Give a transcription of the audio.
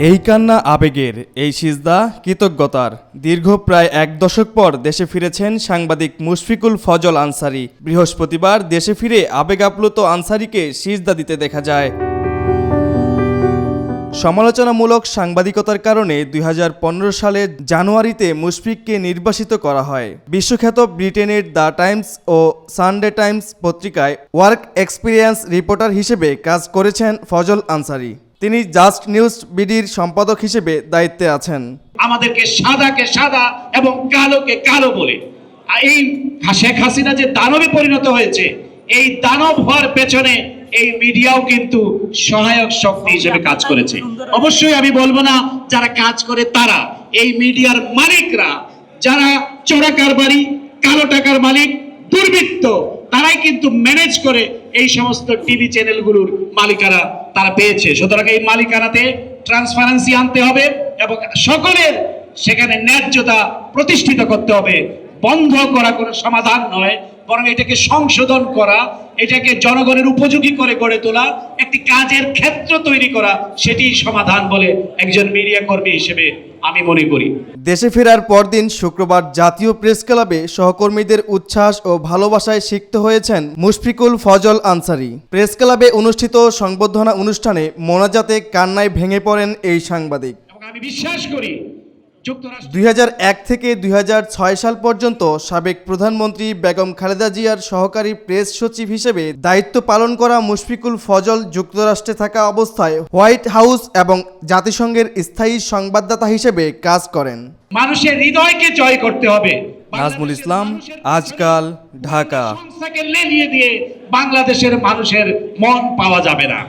এই কান্না আবেগের এই সিজদা কৃতজ্ঞতার। দীর্ঘ প্রায় এক দশক পর দেশে ফিরেছেন সাংবাদিক মুশফিকুল ফজল আনসারি। বৃহস্পতিবার দেশে ফিরে আবেগ আপ্লুত আনসারিকে সিজদা দিতে দেখা যায়। সমালোচনামূলক সাংবাদিকতার কারণে দুই হাজার পনেরো সালে জানুয়ারিতে মুশফিককে নির্বাসিত করা হয়। বিশ্বখ্যাত ব্রিটেনের দ্য টাইমস ও সানডে টাইমস পত্রিকায় ওয়ার্ক এক্সপিরিয়েন্স রিপোর্টার হিসেবে কাজ করেছেন ফজল আনসারি। তিনি জাস্ট নিউজ বিডির সম্পাদক হিসেবে দায়িত্বে আছেন। আমাদেরকে সাদাকে সাদা এবং কালোকে কালো বলে। এই শেখ হাসিনা যে দানবে পরিণত হয়েছে, এই দানব হওয়ার পেছনে এই মিডিয়াও কিন্তু সহায়ক শক্তি হিসেবে কাজ করেছে। অবশ্যই আমি বলব না, যারা কাজ করে তারা। এই মিডিয়ার মালিকরা, যারা চোরা কারবারি, কালো টাকার মালিক, দুর্বৃত্ত, তারাই কিন্তু ম্যানেজ করে এই সমস্ত টিভি চ্যানেলগুলোর মালিকারা তারা পেয়েছে। সুতরাং এই মালিকানাতে ট্রান্সপারেন্সি আনতে হবে এবং সকলের সেখানে ন্যায্যতা প্রতিষ্ঠিত করতে হবে। বন্ধ করা কোনো সমাধান নয়, বরং এটাকে সংশোধন করা এটাকে জনগণের উপযোগী করে গড়ে তোলা একটি কাজের ক্ষেত্র তৈরি করা সেটি সমাধান বলে একজন মিডিয়া কর্মী হিসেবে আমি মনে করি। দেশে ফেরার পরদিন শুক্রবার জাতীয় প্রেস ক্লাবে সহকর্মীদের উচ্ছ্বাস ও ভালোবাসায় সিক্ত হয়েছেন মুশফিকুল ফজল আনসারি। প্রেস ক্লাবে অনুষ্ঠিত সংবর্ধনা অনুষ্ঠানে মোনাজাতে কান্নায় ভেঙে পড়েন এই সাংবাদিক। আমি বিশ্বাস করি দুই হাজার এক থেকে দুই হাজার ছয় সাল পর্যন্ত সাবেক প্রধানমন্ত্রী বেগম খালেদা জিয়ার সহকারী প্রেস সচিব হিসেবে দায়িত্ব পালন করা মুশফিকুল ফজল যুক্তরাষ্ট্রে থাকা অবস্থায় হোয়াইট হাউস এবং জাতিসংঘের স্থায়ী সংবাদদাতা হিসেবে কাজ করেন। মানুষের হৃদয়কে জয় করতে হবে। নাজমুল ইসলাম, আজকাল, ঢাকা। দিয়ে বাংলাদেশের মানুষের মন পাওয়া যাবে না।